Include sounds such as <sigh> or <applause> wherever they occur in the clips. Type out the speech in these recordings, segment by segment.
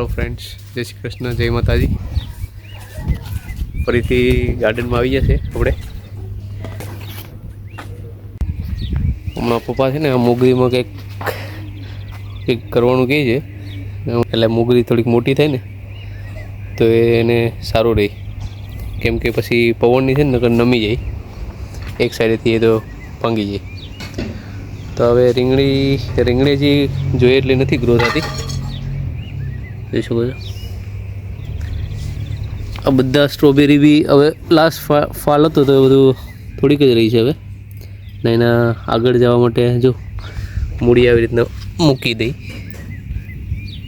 Hello friends જય શ્રી કૃષ્ણ, જય માતાજી. ફરીથી ગાર્ડનમાં આવી જશે આપણે. હમણાં પપ્પા છે ને, આ મોગરીમાં કંઈક કંઈક કરવાનું કહે છે. એટલે મોગરી થોડીક મોટી થાય ને, તો એને સારું રહે. કેમ કે પછી પવનની છે ને, નકર નમી જાય. એક સાઈડેથી એ તો ભાંગી જાય. તો હવે રીંગણી રીંગણી જે જોઈએ એટલી નથી ગ્રો થતી. જોઈ શકો છો. આ બધા સ્ટ્રોબેરી બી હવે લાસ્ટ ફાલ હતો તો બધું થોડીક જ રહી છે હવે. ને એના આગળ જવા માટે જો મૂડી આવી રીતના મૂકી દઈ.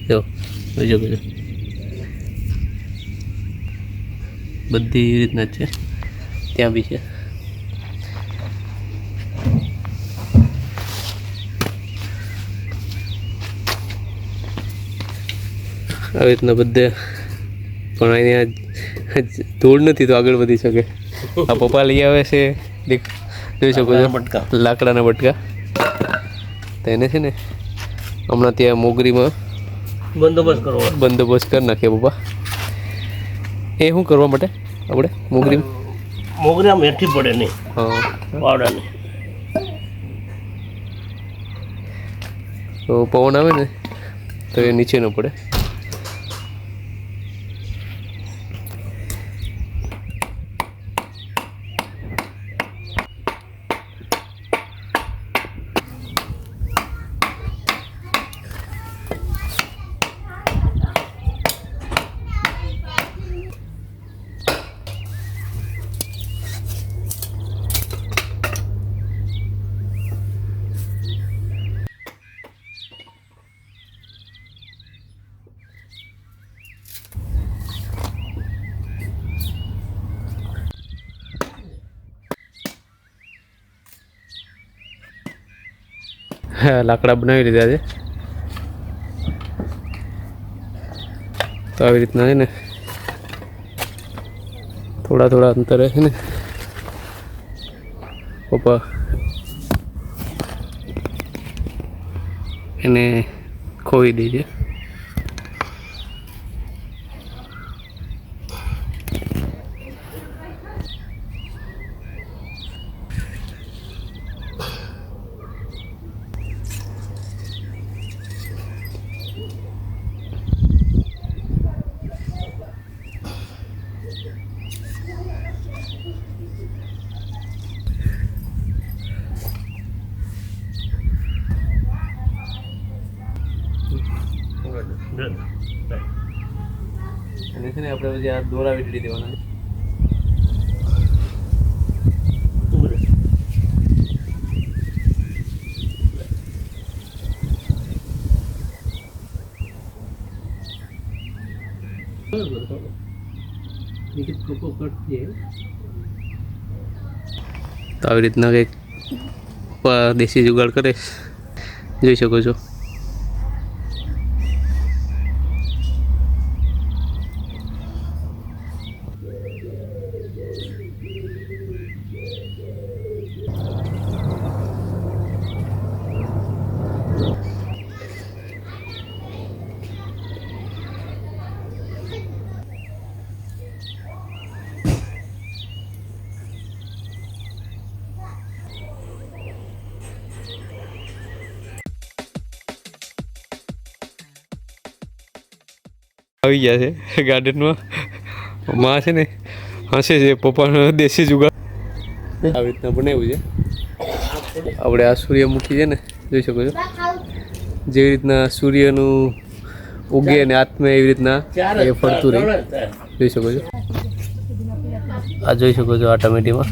જો, જોઈ શકો છો. બધી રીતના જ છે. ત્યાં બી છે. આવી રીતના બધે. પણ અહીંયા ધૂળ નથી તો આગળ વધી શકે. આ પપ્પા લઈ આવે છે. દેખ જોઈ શકો છો. બટકા. લાકડાના બટકા. તો એને છે ને હમણાં ત્યાં મોગરીમાં બંદોબસ્ત કરવો બંદોબસ્ત કરી નાખીએ પપ્પા. એ શું કરવા માટે આપણે? મોગરી? મોગરી આમ હેઠી પડે નહીં. હા. પાવડાની તો પવન આવે ને તો એ નીચે ન પડે. <laughs> લાકડા બનાવી લીધા છે. તો આવી રીતના છે ને થોડા થોડા અંતરે છે ને પપ્પા એને ખોવી દે અને છે ને આપણે પછી દોરા વીટડી દેવાના તો આવી રીતના કંઈક દેશી જુગાડ કરે જોઈ શકો છો. આવી ગયા છે ગાર્ડનમાં. માં છે ને, હસે છે, પપ્પાનો દેશી જુગાડ આવી રીતના બનાવ્યું છે. આપણે આ સૂર્યમુખી છે ને, જોઈ શકો છો. જેવી રીતના સૂર્યનું ઉગે અને આત્મે એવી રીતના એ ફરતું રહે. જોઈ શકો છો. આ જોઈ શકો છો આ ટમેટીમાં.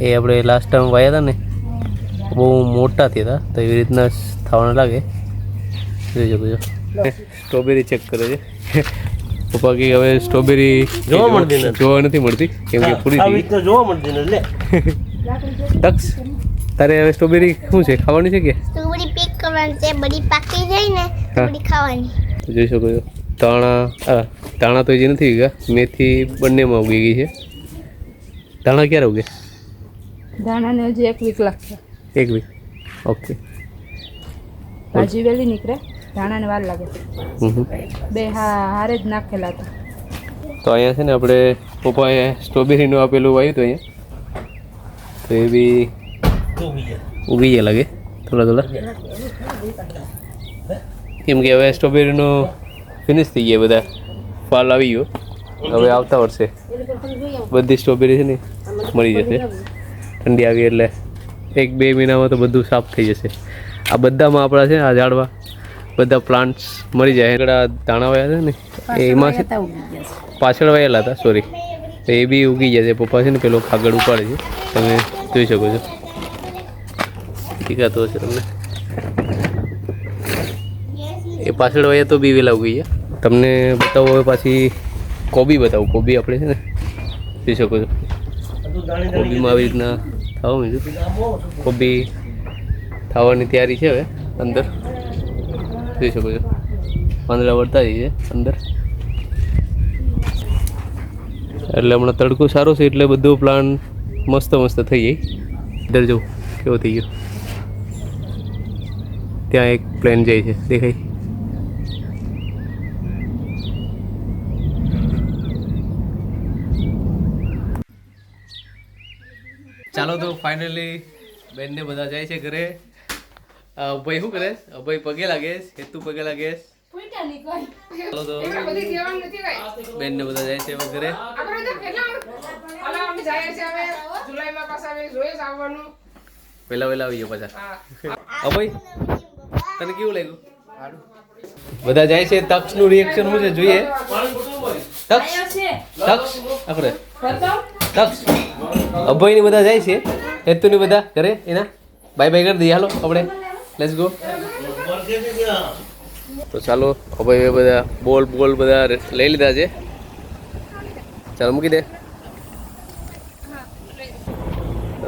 એ આપણે લાસ્ટ ટાઈમ વાયા હતા ને, બહુ મોટા થયા હતા, તો એવી રીતના થવાના લાગે. જોઈ શકો છો. સ્ટ્રોબેરી ચેક કરે છે. પપ્પા કે હવે સ્ટ્રોબેરી જોવા મળતી નથી. જોવા નથી મળતી કેમ કે પૂરી થઈ જોવા મળતી નથી લે. ટક્સ તારે હવે સ્ટ્રોબેરી શું છે ખાવાની છે કે? સ્ટ્રોબેરી પીક કરવાની છે બધી પાકી જાય ને બધી ખાવાની. જોઈ શકો છો ધાણા આ ધાણા તો હજી નથી ગયા મેથી બંનેમાં ઉગી ગઈ છે. ધાણા ક્યારે ઉગે? દાણાને હજી એક વીક લાગશે. એક વીક ઓકે ભાજી વહેલી નીકળે. ધાણાને વાર લાગે. બે હા હારે જ નાખેલા હતા. તો અહીંયા છે ને આપણે પપ્પા અહીંયા સ્ટ્રોબેરીનું આપેલું વાવ્યું હતું અહીંયા. તો એ બી ઉગી ગયા લાગે. થોડા થોડા. કેમ કે હવે સ્ટ્રોબેરીનું ફિનિશ થઈ ગયા બધા. ફાલ આવી ગયો. હવે આવતા વર્ષે બધી સ્ટ્રોબેરી છે ને મળી જશે. ઠંડી આવી એટલે એક બે મહિનામાં તો બધું સાફ થઈ જશે. આ બધામાં આપણા છે આ ઝાડવા બધા પ્લાન્ટ્સ મરી જાય. આગળ દાણા વાયા છે ને એમાં પાછળ વાયેલા હતા સોરી તો એ બી ઉગી ગયા છે. પપ્પા છે ને પેલો કાગળ ઉપાડે છે. તમે જોઈ શકો છો. દેખાતો હશે તમને. એ પાછળ વાયા તો બી વેલા ઉગી ગયા. તમને બતાવો હવે પાછી કોબી બતાવું. કોબી આપણે છે ને જોઈ શકો છો. કોબીમાં આવી રીતના થવા માંડ્યું કોબી થવાની તૈયારી છે હવે અંદર. જોઈ શકો છો. પાંદડા વળતા જઈએ અંદર. એટલે હમણાં તડકો સારો છે, એટલે બધું પ્લાન મસ્ત મસ્ત થઈ જાય અંદર જવું કેવો થઈ ગયો. ત્યાં એક પ્લેન જાય છે, દેખાય. ચાલો તો ફાઇનલી બેનને બધા જાય છે ઘરે. અભય શું કરે? અભય પગે લાગે હેતુ પગે લાગે બેન ને બધા જાય છે વગેરે પેલા વેલા આવી ગયો પાછા. અભય તને કેવું લાગ્યું? બધા જાય છે. તક્ષનું રિએક્શન શું છે? જોઈએ. તક્ષ. તક્ષ. આપણે તક્ષ. અભયની બધા જાય છે. હેતુ હેતુની બધા ઘરે. એના. બાય બાય કરી દઈએ. હાલો આપણે. લેટ્સ ગો તો ચાલો અભય બધા બોલ બોલ બધા લઈ લીધા છે. ચાલો મૂકી દે.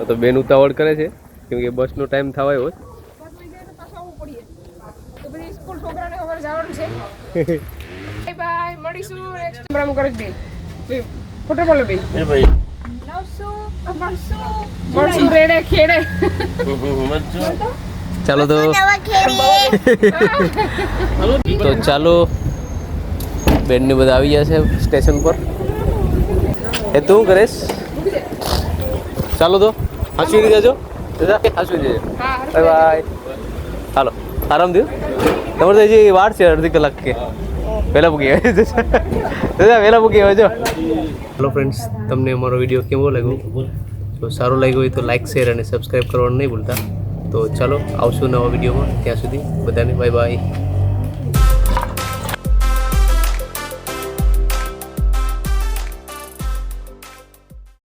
તો બેન ઉતાવળ કરે છે કેમ કે બસનો ટાઈમ થવાય હોય છે. એ ભાઈ. મરચું. ચાલો તો. તો ચાલો. બેનને બધા આવી ગયા છે સ્ટેશન પર. એ તું કરેશ ચાલો તો. હાંસવી દાદા હાંસવી દેજો બાય બાય. હાલો. આરામ થયું? તમારે તો વાર છે અડધી કલાક કે. પહેલાં મૂકી આવ્યા વહેલા મૂકી આવ્યા જો. હેલો ફ્રેન્ડ્સ તમને અમારો વીડિયો કેવો લાગ્યો? જો સારો લાગ્યો હોય તો લાઈક શેર અને સબસ્ક્રાઈબ કરવાનું નહીં ભૂલતા. તો ચાલો આવશું નવા વિડીયોમાં. ત્યાં સુધી બધાને બાય બાય